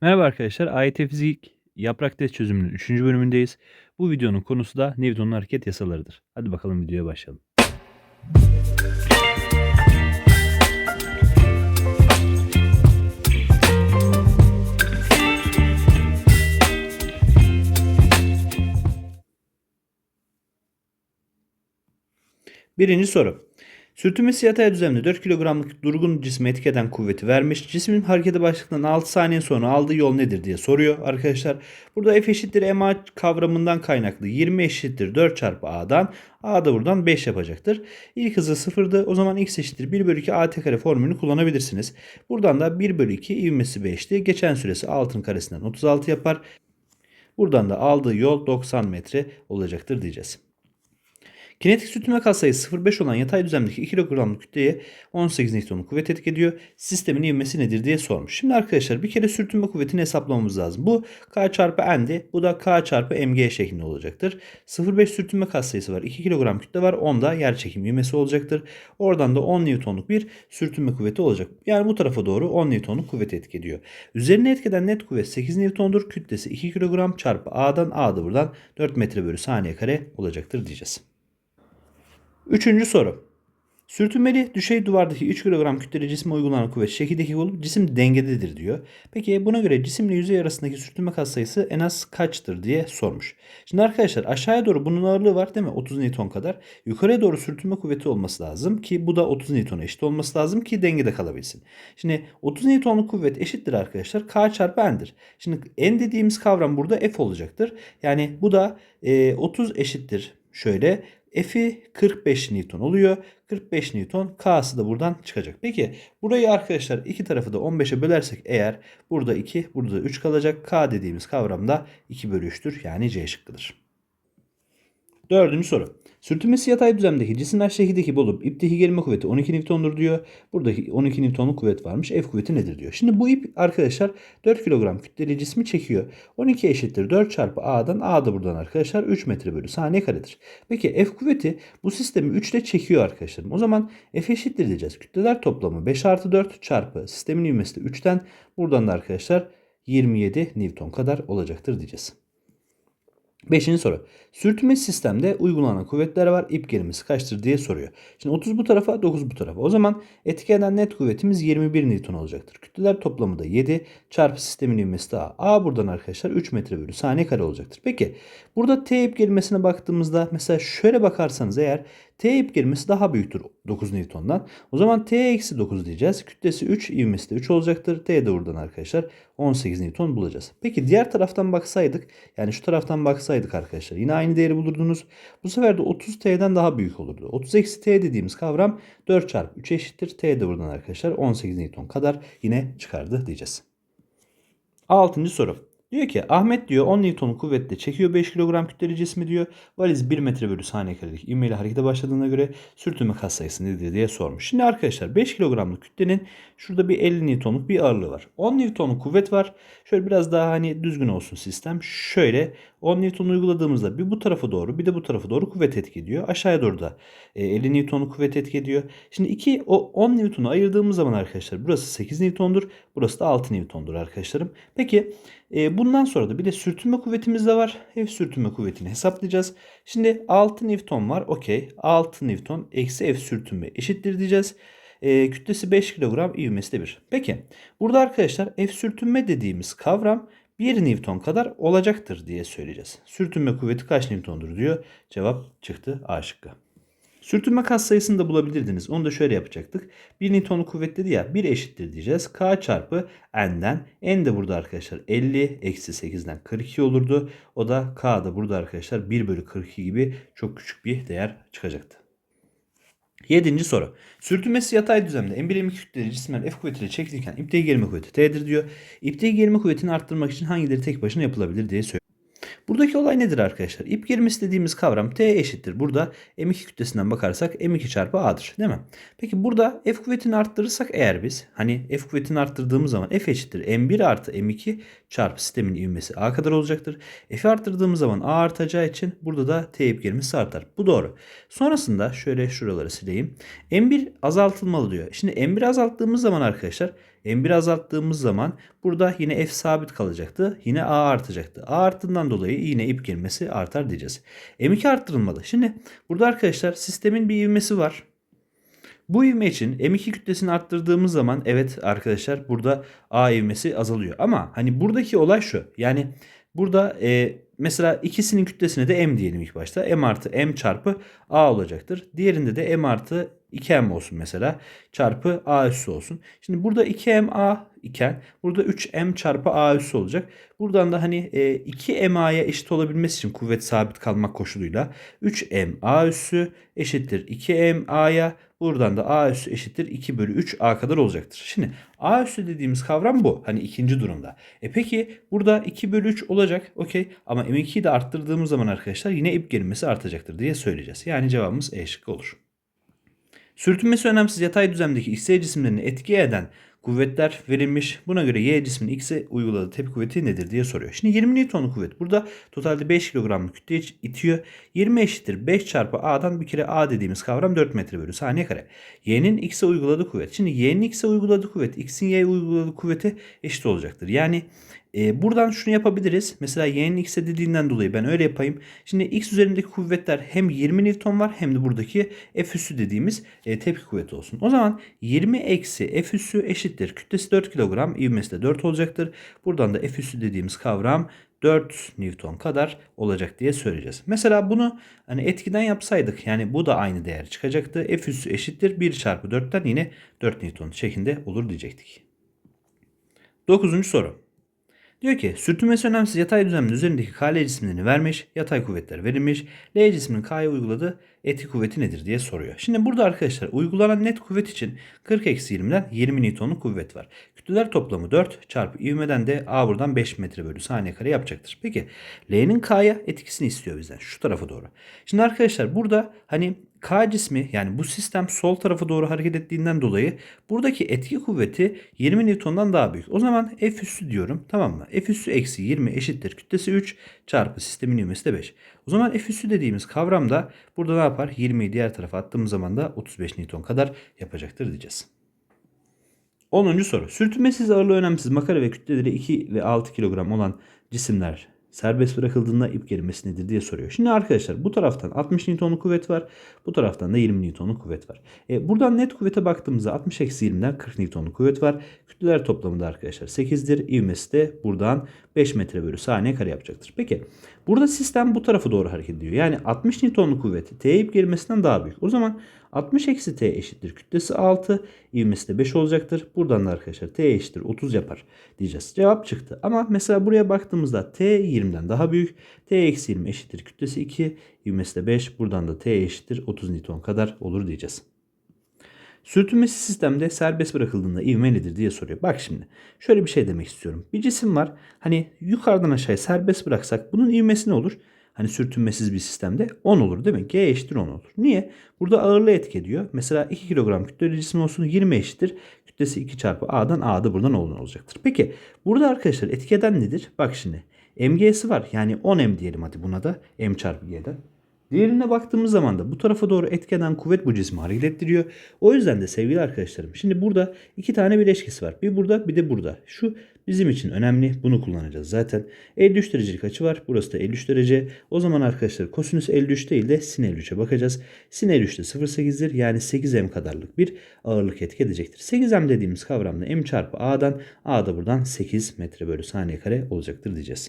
Merhaba arkadaşlar. AYT Fizik Yaprak Test çözümünün 3. bölümündeyiz. Bu videonun konusu da Newton'un hareket yasalarıdır. Hadi bakalım videoya başlayalım. Birinci soru. Sürtünmesi yatay düzlemde 4 kilogramlık durgun cisme etki eden kuvveti vermiş. Cismin hareketi başladıktan 6 saniye sonra aldığı yol nedir diye soruyor arkadaşlar. Burada F eşittir MA kavramından kaynaklı 20 eşittir 4 çarpı A'dan. A da buradan 5 yapacaktır. İlk hızı sıfırdı. O zaman X eşittir 1 bölü 2 AT kare formülünü kullanabilirsiniz. Buradan da 1 bölü 2 ivmesi 5'ti. Geçen süresi altın karesinden 36 yapar. Buradan da aldığı yol 90 metre olacaktır diyeceğiz. Kinetik sürtünme katsayısı 0,5 olan yatay düzlemdeki 2 kilogramlık kütleye 18 Newton'un kuvvet etki ediyor. Sistemin ivmesi nedir diye sormuş. Şimdi arkadaşlar bir kere sürtünme kuvvetini hesaplamamız lazım. Bu K çarpı N'di. Bu da K çarpı MG şeklinde olacaktır. 0,5 sürtünme katsayısı var. 2 kilogram kütle var. 10 da yer çekim ivmesi olacaktır. Oradan da 10 Newton'luk bir sürtünme kuvveti olacak. Yani bu tarafa doğru 10 Newton'luk kuvvet etki ediyor. Üzerine etkeden net kuvvet 8 Newton'dur. Kütlesi 2 kilogram çarpı A'dan A da buradan 4 metre bölü saniye kare olacaktır diyeceğiz. Üçüncü soru. Sürtünmeli düşey duvardaki 3 kilogram kütleli cisme uygulanan kuvvet şekildeki olup cisim dengededir diyor. Peki buna göre cisimle yüzey arasındaki sürtünme katsayısı en az kaçtır diye sormuş. Şimdi arkadaşlar aşağıya doğru bunun ağırlığı var değil mi? 30 Newton kadar. Yukarıya doğru sürtünme kuvveti olması lazım ki bu da 30 Newton'a eşit olması lazım ki dengede kalabilsin. Şimdi 30 Newton'luk kuvvet eşittir arkadaşlar K çarpı N'dir. Şimdi N dediğimiz kavram burada F olacaktır. Yani bu da e, 30 eşittir şöyle F'i 45 Newton oluyor. 45 Newton K'sı da buradan çıkacak. Peki burayı arkadaşlar iki tarafı da 15'e bölersek eğer burada 2 burada 3 kalacak. K dediğimiz kavramda 2 bölü 3'tür. Yani C şıkkıdır. Dördüncü soru. Sürtünmesi yatay düzlemdeki cisimler şekildeki bulup ipteki gerilme kuvveti 12 Newton'dur diyor. Buradaki 12 Newton'luk kuvvet varmış. F kuvveti nedir diyor. Şimdi bu ip arkadaşlar 4 kilogram kütleli cismi çekiyor. 12 eşittir 4 çarpı A'dan A da buradan arkadaşlar 3 metre bölü saniye karedir. Peki F kuvveti bu sistemi 3 ile çekiyor arkadaşlarım. O zaman F eşittir diyeceğiz. Kütleler toplamı 5 artı 4 çarpı sistemin ivmesi de 3'ten buradan da arkadaşlar 27 Newton kadar olacaktır diyeceğiz. Beşinci soru. Sürtünme sistemde uygulanan kuvvetler var. İp gerilmesi kaçtır diye soruyor. Şimdi 30 bu tarafa 9 bu tarafa. O zaman etki eden net kuvvetimiz 21 Newton olacaktır. Kütleler toplamı da 7 çarpı sistemin ivmesi de A. A buradan arkadaşlar 3 metre bölü saniye kare olacaktır. Peki burada T ip gerilmesine baktığımızda mesela şöyle bakarsanız eğer T ip gerilmesi daha büyüktür 9 Newton'dan. O zaman T eksi 9 diyeceğiz. Kütlesi 3, ivmesi de 3 olacaktır. T de buradan arkadaşlar 18 Newton bulacağız. Peki diğer taraftan baksaydık yani şu taraftan baksaydık arkadaşlar yine aynı değeri bulurdunuz. Bu sefer de 30 T'den daha büyük olurdu. 30 eksi T dediğimiz kavram 4 çarpı 3 eşittir. T de buradan arkadaşlar 18 Newton kadar yine çıkardı diyeceğiz. Altıncı soru. Diyor ki Ahmet diyor 10 Newton kuvvetle çekiyor 5 kilogram kütleli cismi diyor. Valiz 1 metre bölü saniye karelik ivmeyle harekete başladığına göre sürtünme katsayısı nedir diye sormuş. Şimdi arkadaşlar 5 kilogramlık kütlenin şurada bir 50 Newton'luk bir ağırlığı var. 10 Newton'luk kuvvet var. Şöyle biraz daha hani düzgün olsun sistem. Şöyle 10 Newton uyguladığımızda bir bu tarafa doğru bir de bu tarafa doğru kuvvet etki ediyor. Aşağıya doğru da 50 Newton'luk kuvvet etki ediyor. Şimdi iki o 10 Newton'u ayırdığımız zaman arkadaşlar burası 8 Newton'dur. Burası da 6 Newton'dur arkadaşlarım. Peki e, bundan sonra da bir de sürtünme kuvvetimiz de var. F sürtünme kuvvetini hesaplayacağız. Şimdi 6 Newton var. Okey. 6 Newton eksi F sürtünme eşittir diyeceğiz. E, kütlesi 5 kilogram, ivmesi de 1. Peki burada arkadaşlar F sürtünme dediğimiz kavram 1 Newton kadar olacaktır diye söyleyeceğiz. Sürtünme kuvveti kaç Newton'dur diyor. Cevap çıktı A şıkkı. Sürtünme katsayısını da bulabilirdiniz. Onu da şöyle yapacaktık. 1 Newton'lu kuvvet dedi ya 1 eşittir diyeceğiz. K çarpı N'den. N de burada arkadaşlar 50 eksi 8'den 42 olurdu. O da K da burada arkadaşlar 1 bölü 42 gibi çok küçük bir değer çıkacaktı. Yedinci soru. Sürtünmesi yatay düzlemde en birimli kütleli cisimler F kuvvetiyle çekilirken ipteki gerilme kuvveti T'dir diyor. İpteki gerilme kuvvetini arttırmak için hangileri tek başına yapılabilir diye söylüyor. Buradaki olay nedir arkadaşlar? İp gerilmesi dediğimiz kavram T eşittir. Burada M2 kütlesinden bakarsak M2 çarpı A'dır değil mi? Peki burada F kuvvetini arttırırsak eğer biz hani F kuvvetini arttırdığımız zaman F eşittir. M1 artı M2 çarpı sistemin ivmesi A kadar olacaktır. F'i arttırdığımız zaman A artacağı için burada da T ip gerilmesi artar. Bu doğru. Sonrasında şöyle şuraları sileyim. M1 azaltılmalı diyor. Şimdi M1 azalttığımız zaman arkadaşlar M1 azalttığımız zaman burada yine F sabit kalacaktı. Yine A artacaktı. A arttığından dolayı yine ip girmesi artar diyeceğiz. M2 arttırılmalı. Şimdi burada arkadaşlar sistemin bir ivmesi var. Bu ivme için M2 kütlesini arttırdığımız zaman evet arkadaşlar burada A ivmesi azalıyor. Ama hani buradaki olay şu. Yani burada e, mesela ikisinin kütlesine de M diyelim ilk başta. M artı M çarpı A olacaktır. Diğerinde de M artı 2M olsun mesela. Çarpı A üssü olsun. Şimdi burada 2MA iken burada 3M çarpı A üssü olacak. Buradan da hani e, 2MA'ya eşit olabilmesi için kuvvet sabit kalmak koşuluyla 3M A üssü eşittir 2MA'ya Buradan da A üssü eşittir 2 bölü 3 A kadar olacaktır. Şimdi A üssü dediğimiz kavram bu. Hani ikinci durumda. E peki burada 2 bölü 3 olacak. Okey. Ama M2'yi de arttırdığımız zaman arkadaşlar yine ip gerilmesi artacaktır diye söyleyeceğiz. Yani cevabımız E şıkkı olur. Sürtünmesi önemsiz yatay düzlemdeki XY cisimlerini etki eden kuvvetler verilmiş. Buna göre Y cisminin X'e uyguladığı tepki kuvveti nedir diye soruyor. Şimdi 20 Newton'lu kuvvet. Burada totalde 5 kilogramlık kütle itiyor. 20 eşittir 5 çarpı A'dan bir kere A dediğimiz kavram 4 metre bölü saniye kare. Y'nin X'e uyguladığı kuvvet. Şimdi Y'nin X'e uyguladığı kuvvet X'in Y'ye uyguladığı kuvvete eşit olacaktır. Yani e, buradan şunu yapabiliriz. Mesela y'nin x'e dediğinden dolayı ben öyle yapayım. Şimdi x üzerindeki kuvvetler hem 20 Newton var hem de buradaki F üssü dediğimiz e, tepki kuvveti olsun. O zaman 20 eksi F üssü eşittir. Kütlesi 4 kilogram, ivmesi de 4 olacaktır. Buradan da F üssü dediğimiz kavram 4 Newton kadar olacak diye söyleyeceğiz. Mesela bunu hani etkiden yapsaydık yani bu da aynı değer çıkacaktı. F üssü eşittir 1 çarpı 4'ten yine 4 Newton şeklinde olur diyecektik. Dokuzuncu soru. Diyor ki sürtünmesi önemsiz yatay düzlemin üzerindeki KL cisimlerini vermiş, yatay kuvvetler verilmiş. L cisminin K'ya uyguladığı etki kuvveti nedir diye soruyor. Şimdi burada arkadaşlar uygulanan net kuvvet için 40 eksi 20'den 20 Newton'luk kuvvet var. Kütleler toplamı 4 çarpı ivmeden de A buradan 5 metre bölü saniye kare yapacaktır. Peki L'nin K'ya etkisini istiyor bizden şu tarafa doğru. Şimdi arkadaşlar burada hani K cismi yani bu sistem sol tarafa doğru hareket ettiğinden dolayı buradaki etki kuvveti 20 Newton'dan daha büyük. O zaman F üssü diyorum tamam mı? F üssü eksi 20 eşittir kütlesi 3 çarpı sistemin ivmesi de 5. O zaman F üssü dediğimiz kavram da burada ne yapar? 20'yi diğer tarafa attığımız zaman da 35 Newton kadar yapacaktır diyeceğiz. 10. soru. Sürtünmesiz ağırlığı önemsiz makara ve kütleleri 2 ve 6 kilogram olan cisimler serbest bırakıldığında ip gerilmesi nedir diye soruyor. Şimdi arkadaşlar bu taraftan 60 Newton'luk kuvvet var. Bu taraftan da 20 Newton'luk kuvvet var. E, buradan net kuvvete baktığımızda 60 eksi 20'den 40 Newton'luk kuvvet var. Kütleler toplamında arkadaşlar 8'dir. İvmesi de buradan 5 metre bölü saniye kare yapacaktır. Peki burada sistem bu tarafa doğru hareket ediyor. Yani 60 Newton'luk kuvveti T ip gerilmesinden daha büyük. O zaman 60 eksi T eşittir. Kütlesi 6. ivmesi de 5 olacaktır. Buradan da arkadaşlar T eşittir 30 yapar diyeceğiz. Cevap çıktı. Ama mesela buraya baktığımızda T 20'den daha büyük. T eksi 20 eşittir. Kütlesi 2. ivmesi de 5. Buradan da T eşittir 30 Newton kadar olur diyeceğiz. Sürtünmesi sistemde serbest bırakıldığında ivme nedir diye soruyor. Bak şimdi şöyle bir şey demek istiyorum. Bir cisim var. Hani yukarıdan aşağıya serbest bıraksak bunun ivmesi ne olur? Hani sürtünmesiz bir sistemde 10 olur değil mi? G eşittir 10 olur. Niye? Burada ağırlığı etki ediyor. Mesela 2 kilogram kütleli cisim olsun 20 eşittir. Kütlesi 2 çarpı A'dan A da buradan 10 olacaktır. Peki burada arkadaşlar etki eden nedir? Bak şimdi MG'si var. Yani 10M diyelim hadi buna da M çarpı G'den. Diğerine baktığımız zaman da bu tarafa doğru etkeden kuvvet bu cismi hareket ettiriyor. O yüzden de sevgili arkadaşlarım şimdi burada iki tane bileşkesi var. Bir burada bir de burada. Şu bizim için önemli. Bunu kullanacağız zaten. 53 derecelik açı var. Burası da 53 derece. O zaman arkadaşlar kosinüs 53 değil de sin 53'e bakacağız. Sin 53 de 0.8'dir. Yani 8m kadarlık bir ağırlık etki edecektir. 8m dediğimiz kavramda m çarpı a'dan a da buradan 8 metre bölü saniye kare olacaktır diyeceğiz.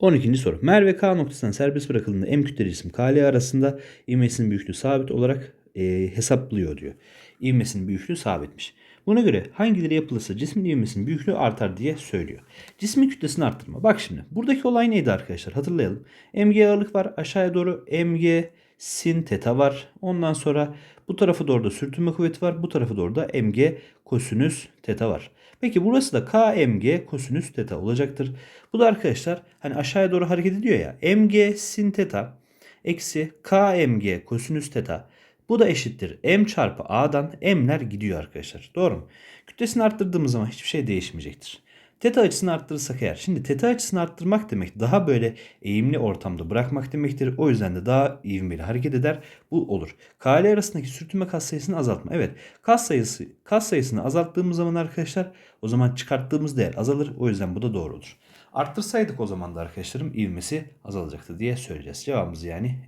12. soru. Mer ve K noktasından serbest bırakıldığında M kütleli cisim KL arasında ivmesinin büyüklüğü sabit olarak e, hesaplıyor diyor. İvmesinin büyüklüğü sabitmiş. Buna göre hangileri yapılırsa cismin ivmesinin büyüklüğü artar diye söylüyor. Cismin kütlesini arttırma. Bak şimdi buradaki olay neydi arkadaşlar hatırlayalım. Mg ağırlık var aşağıya doğru mg sin teta var. Ondan sonra bu tarafa doğru da sürtünme kuvveti var. Bu tarafa doğru da mg kosinüs teta var. Peki burası da kmg kosinüs teta olacaktır. Bu da arkadaşlar hani aşağıya doğru hareket ediyor ya. mg sin teta eksi kmg kosinüs teta. Bu da eşittir m çarpı a'dan m'ler gidiyor arkadaşlar. Doğru mu? Kütlesini arttırdığımız zaman hiçbir şey değişmeyecektir. Teta açısını arttırırsak eğer. Şimdi teta açısını arttırmak demek daha böyle eğimli ortamda bırakmak demektir. O yüzden de daha ivmeli hareket eder. Bu olur. KL arasındaki sürtünme kas sayısını azaltma. Evet kas sayısı kas sayısını azalttığımız zaman arkadaşlar o zaman çıkarttığımız değer azalır. O yüzden bu da doğru olur. Arttırsaydık o zaman da arkadaşlarım ivmesi azalacaktı diye söyleyeceğiz. Cevabımız yani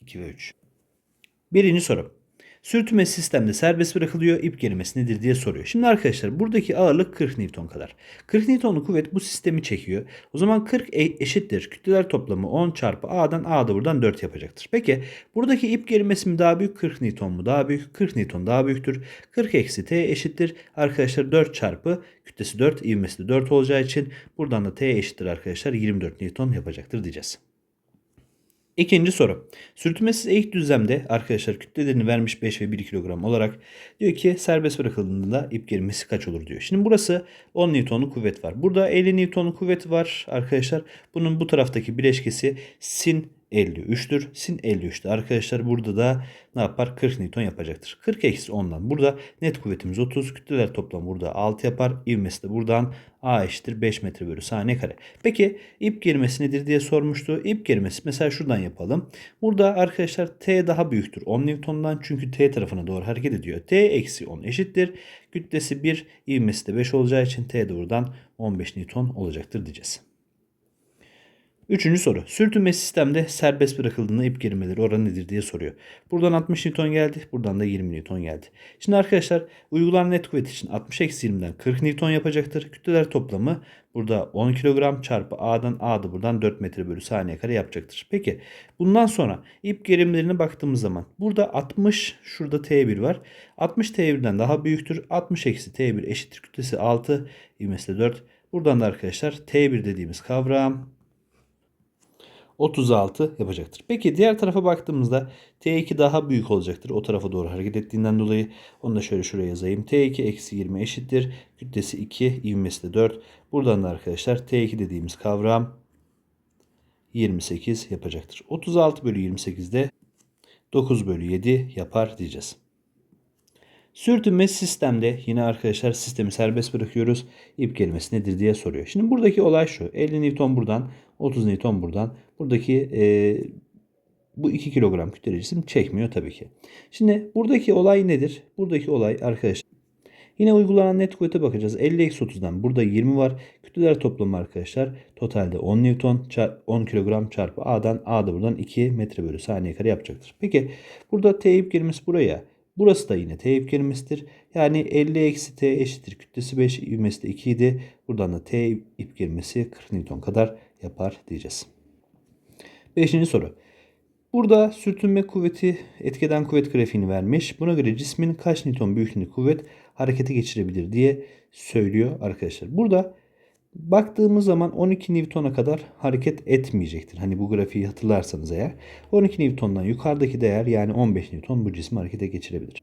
2 ve 3. Birinci soru. Sürtünme sistemde serbest bırakılıyor. ip gerilmesi nedir diye soruyor. Şimdi arkadaşlar buradaki ağırlık 40 Newton kadar. 40 Newton'lu kuvvet bu sistemi çekiyor. O zaman 40 e- eşittir. Kütleler toplamı 10 çarpı A'dan A da buradan 4 yapacaktır. Peki buradaki ip gerilmesi mi daha büyük? 40 Newton mu daha büyük? 40 Newton daha büyüktür. 40 eksi T eşittir. Arkadaşlar 4 çarpı kütlesi 4 ivmesi de 4 olacağı için buradan da T eşittir arkadaşlar 24 Newton yapacaktır diyeceğiz. İkinci soru. Sürtünmesiz eğik düzlemde arkadaşlar kütlelerini vermiş 5 ve 1 kilogram olarak diyor ki serbest bırakıldığında ip gerilmesi kaç olur diyor. Şimdi burası 10 Newton'lu kuvvet var. Burada 50 Newton'lu kuvvet var arkadaşlar. Bunun bu taraftaki bileşkesi sin 53'tür. Sin 53'tü. Arkadaşlar burada da ne yapar? 40 Newton yapacaktır. 40 eksi 10'dan. Burada net kuvvetimiz 30. Kütleler toplam burada 6 yapar. İvmesi de buradan A eşittir 5 metre bölü saniye kare. Peki ip gerilmesi nedir diye sormuştu. İp gerilmesi mesela şuradan yapalım. Burada arkadaşlar T daha büyüktür 10 Newton'dan çünkü T tarafına doğru hareket ediyor. T eksi 10 eşittir. Kütlesi 1, ivmesi de 5 olacağı için T de buradan 15 Newton olacaktır diyeceğiz. Üçüncü soru. Sürtünme sistemde serbest bırakıldığında ip gerilmeleri oranı nedir diye soruyor. Buradan 60 Newton geldi. Buradan da 20 Newton geldi. Şimdi arkadaşlar uygulanan net kuvvet için 60 eksi 20'den 40 Newton yapacaktır. Kütleler toplamı burada 10 kilogram çarpı A'dan A da buradan 4 metre bölü saniye kare yapacaktır. Peki bundan sonra ip gerilimlerine baktığımız zaman burada 60 şurada T1 var. 60 T1'den daha büyüktür. 60 eksi T1 eşittir kütlesi 6 ivmesi de 4. Buradan da arkadaşlar T1 dediğimiz kavram 36 yapacaktır. Peki diğer tarafa baktığımızda T2 daha büyük olacaktır. O tarafa doğru hareket ettiğinden dolayı onu da şöyle şuraya yazayım. T2 eksi 20 eşittir. Kütlesi 2, ivmesi de 4. Buradan da arkadaşlar T2 dediğimiz kavram 28 yapacaktır. 36 bölü 28 de 9 bölü 7 yapar diyeceğiz. Sürtünme sistemde yine arkadaşlar sistemi serbest bırakıyoruz. İp kelimesi nedir diye soruyor. Şimdi buradaki olay şu. 50 Newton buradan 30 Newton buradan. Buradaki e, bu 2 kilogram kütleli cisim çekmiyor tabii ki. Şimdi buradaki olay nedir? Buradaki olay arkadaşlar. Yine uygulanan net kuvvete bakacağız. 50 eksi 30'dan burada 20 var. Kütleler toplamı arkadaşlar totalde 10 Newton 10 kilogram çarpı A'dan A da buradan 2 metre bölü saniye kare yapacaktır. Peki burada T ip kelimesi buraya. Burası da yine T ip kelimesidir. Yani 50 eksi T eşittir. Kütlesi 5 ivmesi de 2 idi. Buradan da T ip kelimesi 40 Newton kadar yapar diyeceğiz. Beşinci soru. Burada sürtünme kuvveti etkeden kuvvet grafiğini vermiş. Buna göre cismin kaç Newton büyüklüğünde kuvvet harekete geçirebilir diye söylüyor arkadaşlar. Burada baktığımız zaman 12 Newton'a kadar hareket etmeyecektir. Hani bu grafiği hatırlarsanız eğer 12 Newton'dan yukarıdaki değer yani 15 Newton bu cismi harekete geçirebilir.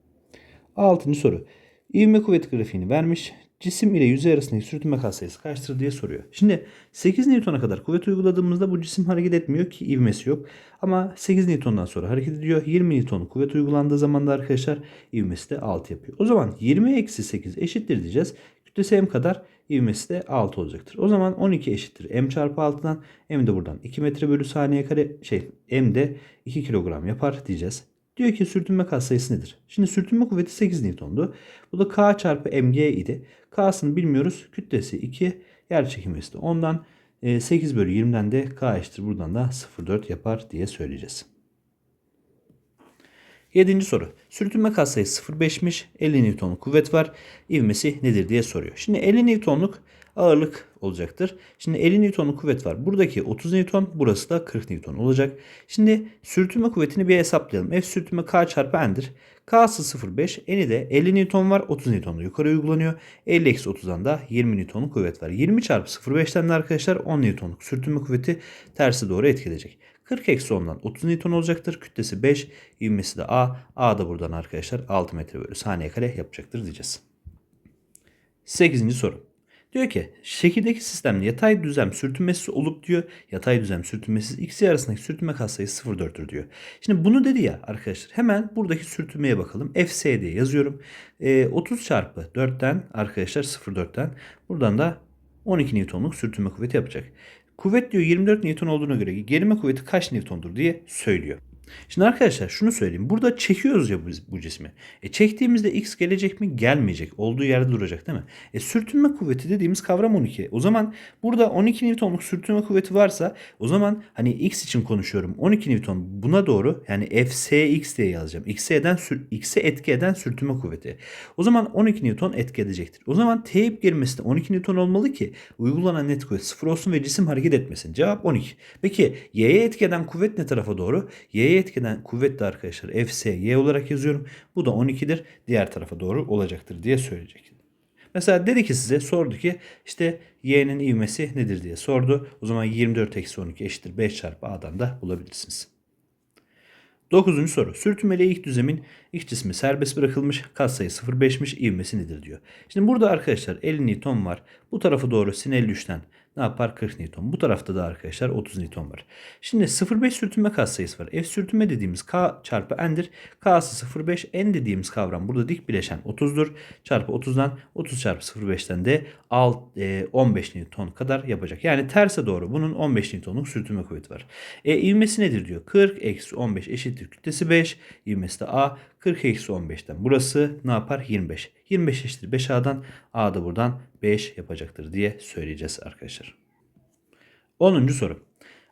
Altıncı soru. İvme kuvvet grafiğini vermiş cisim ile yüzey arasındaki sürtünme katsayısı kaçtır diye soruyor. Şimdi 8 Newton'a kadar kuvvet uyguladığımızda bu cisim hareket etmiyor ki ivmesi yok. Ama 8 Newton'dan sonra hareket ediyor. 20 Newton kuvvet uygulandığı zaman da arkadaşlar ivmesi de 6 yapıyor. O zaman 20 eksi 8 eşittir diyeceğiz. Kütlesi m kadar ivmesi de 6 olacaktır. O zaman 12 eşittir m çarpı 6'dan m de buradan 2 metre bölü saniye kare şey m de 2 kilogram yapar diyeceğiz. Diyor ki sürtünme katsayısı nedir? Şimdi sürtünme kuvveti 8 Newton'du. Bu da K çarpı mg idi. K'sını bilmiyoruz. Kütlesi 2. Yer çekimesi de ondan. 8 bölü 20'den de K eşittir. Buradan da 0,4 yapar diye söyleyeceğiz. Yedinci soru. Sürtünme katsayısı 0,5'miş. 50 Newton'luk kuvvet var. İvmesi nedir diye soruyor. Şimdi 50 Newton'luk ağırlık olacaktır. Şimdi 50 Newton'luk kuvvet var. Buradaki 30 Newton, burası da 40 Newton olacak. Şimdi sürtünme kuvvetini bir hesaplayalım. F sürtünme K çarpı N'dir. K'sı 0,5. N'i de 50 Newton var. 30 Newton da yukarı uygulanıyor. 50 eksi 30'dan da 20 Newton'luk kuvvet var. 20 çarpı 0,5'ten de arkadaşlar 10 Newton'luk sürtünme kuvveti tersi doğru etkileyecek. 40 eksi 10'dan 30 Newton olacaktır. Kütlesi 5, ivmesi de A. A da buradan arkadaşlar 6 metre bölü saniye kare yapacaktır diyeceğiz. 8. soru. Diyor ki şekildeki sistemde yatay düzlem sürtünmesi olup diyor yatay düzlem sürtünmesiz ikisi arasındaki sürtünme katsayısı 0,4'tür diyor. Şimdi bunu dedi ya arkadaşlar hemen buradaki sürtünmeye bakalım. FC diye yazıyorum. E, 30 çarpı 4'ten arkadaşlar 0,4'ten buradan da 12 Newton'luk sürtünme kuvveti yapacak. Kuvvet diyor 24 Newton olduğuna göre gerilme kuvveti kaç Newton'dur diye söylüyor. Şimdi arkadaşlar şunu söyleyeyim. Burada çekiyoruz ya bu, bu cismi. E çektiğimizde x gelecek mi? Gelmeyecek. Olduğu yerde duracak değil mi? E sürtünme kuvveti dediğimiz kavram 12. O zaman burada 12 Newton'luk sürtünme kuvveti varsa o zaman hani x için konuşuyorum. 12 Newton buna doğru yani Fsx diye yazacağım. X'e eden X'e etki eden sürtünme kuvveti. O zaman 12 Newton etki edecektir. O zaman teyip gelmesi de 12 Newton olmalı ki uygulanan net kuvvet sıfır olsun ve cisim hareket etmesin. Cevap 12. Peki y'ye etki eden kuvvet ne tarafa doğru? Y'ye etki eden kuvvet de arkadaşlar Fs y olarak yazıyorum. Bu da 12'dir. Diğer tarafa doğru olacaktır diye söyleyecek. Mesela dedi ki size sordu ki işte y'nin ivmesi nedir diye sordu. O zaman 24 eksi 12 eşittir 5 çarpı a'dan da bulabilirsiniz. Dokuzuncu soru. Sürtünmeli ilk düzemin ilk cismi serbest bırakılmış. Katsayı 0,5'miş. ivmesi nedir diyor. Şimdi burada arkadaşlar 50 Newton var. Bu tarafa doğru sin 53'ten ne yapar? 40 Newton. Bu tarafta da arkadaşlar 30 Newton var. Şimdi 0,5 sürtünme katsayısı var. F sürtünme dediğimiz K çarpı N'dir. K'sı 0,5. N dediğimiz kavram burada dik bileşen 30'dur. Çarpı 30'dan 30 çarpı 0,5'ten de alt, e, 15 Newton kadar yapacak. Yani terse doğru bunun 15 Newton'luk sürtünme kuvveti var. E ivmesi nedir diyor. 40 eksi 15 eşittir kütlesi 5. İvmesi de A. 40 eksi 15'ten. Burası ne yapar? 25. 25 eşittir 5A'dan. A da buradan 5 yapacaktır diye söyleyeceğiz arkadaşlar. 10. soru.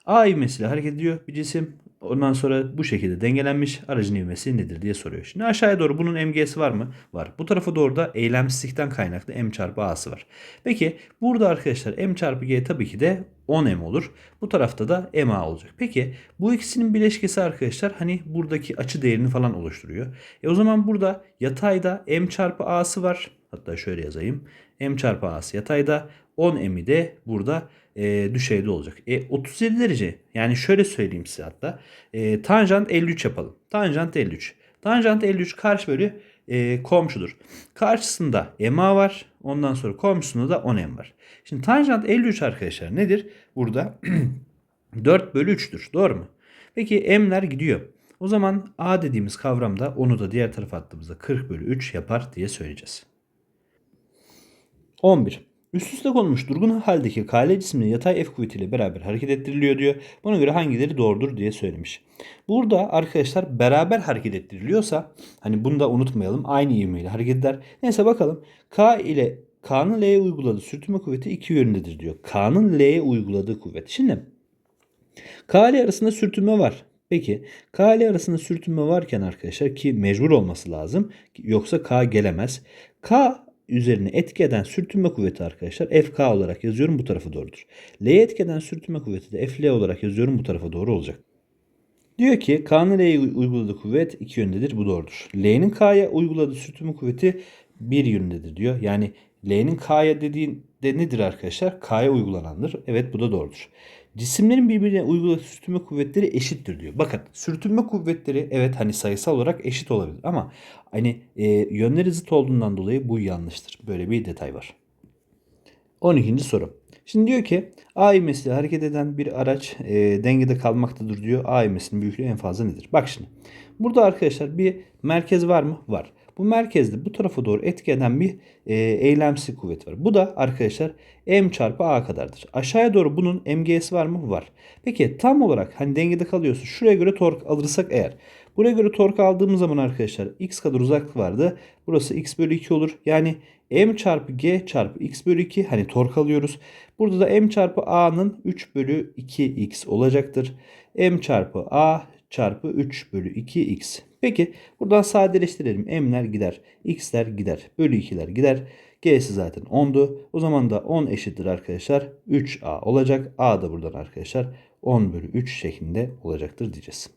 A ivmesiyle hareket ediyor bir cisim. Ondan sonra bu şekilde dengelenmiş aracın ivmesi nedir diye soruyor. Şimdi aşağıya doğru bunun mg'si var mı? Var. Bu tarafa doğru da eylemsizlikten kaynaklı m çarpı a'sı var. Peki burada arkadaşlar m çarpı g tabii ki de 10m olur. Bu tarafta da ma olacak. Peki bu ikisinin bileşkesi arkadaşlar hani buradaki açı değerini falan oluşturuyor. E o zaman burada yatayda m çarpı a'sı var. Hatta şöyle yazayım. m çarpı a'sı yatayda 10 m'i de burada e, düşeyde olacak. E, 37 derece yani şöyle söyleyeyim size hatta. E, tanjant 53 yapalım. Tanjant 53. Tanjant 53 karşı bölü e, komşudur. Karşısında MA var. Ondan sonra komşusunda da 10M var. Şimdi tanjant 53 arkadaşlar nedir? Burada 4 bölü 3'tür. Doğru mu? Peki M'ler gidiyor. O zaman A dediğimiz kavramda onu da diğer tarafa attığımızda 40 bölü 3 yapar diye söyleyeceğiz. 11. Üst üste konulmuş durgun haldeki kale cisminin yatay F kuvvetiyle beraber hareket ettiriliyor diyor. Buna göre hangileri doğrudur diye söylemiş. Burada arkadaşlar beraber hareket ettiriliyorsa hani bunu da unutmayalım aynı ivmeyle hareket eder. Neyse bakalım K ile K'nın L'ye uyguladığı sürtünme kuvveti iki yönündedir diyor. K'nın L'ye uyguladığı kuvvet. Şimdi K ile arasında sürtünme var. Peki K ile arasında sürtünme varken arkadaşlar ki mecbur olması lazım. Yoksa K gelemez. K üzerine etki eden sürtünme kuvveti arkadaşlar FK olarak yazıyorum bu tarafa doğrudur. L'ye etki eden sürtünme kuvveti de FL olarak yazıyorum bu tarafa doğru olacak. Diyor ki K'nın L'ye uyguladığı kuvvet iki yöndedir bu doğrudur. L'nin K'ya uyguladığı sürtünme kuvveti bir yöndedir diyor. Yani L'nin K'ya dediğinde nedir arkadaşlar? K'ya uygulanandır. Evet bu da doğrudur. Cisimlerin birbirine uyguladığı sürtünme kuvvetleri eşittir diyor. Bakın sürtünme kuvvetleri evet hani sayısal olarak eşit olabilir ama hani e, yönleri zıt olduğundan dolayı bu yanlıştır. Böyle bir detay var. 12. soru. Şimdi diyor ki A ivmesiyle hareket eden bir araç e, dengede kalmaktadır diyor. A ivmesinin büyüklüğü en fazla nedir? Bak şimdi. Burada arkadaşlar bir merkez var mı? Var. Bu merkezde bu tarafa doğru etki eden bir e, eylemsi kuvvet var. Bu da arkadaşlar m çarpı a kadardır. Aşağıya doğru bunun mg'si var mı? Var. Peki tam olarak hani dengede kalıyorsa şuraya göre tork alırsak eğer. Buraya göre tork aldığımız zaman arkadaşlar x kadar uzaklık vardı. Burası x bölü 2 olur. Yani m çarpı g çarpı x bölü 2 hani tork alıyoruz. Burada da m çarpı a'nın 3 bölü 2x olacaktır. m çarpı a çarpı 3 bölü 2x. Peki buradan sadeleştirelim. M'ler gider. X'ler gider. Bölü 2'ler gider. G'si zaten 10'du. O zaman da 10 eşittir arkadaşlar. 3A olacak. A da buradan arkadaşlar 10 bölü 3 şeklinde olacaktır diyeceğiz.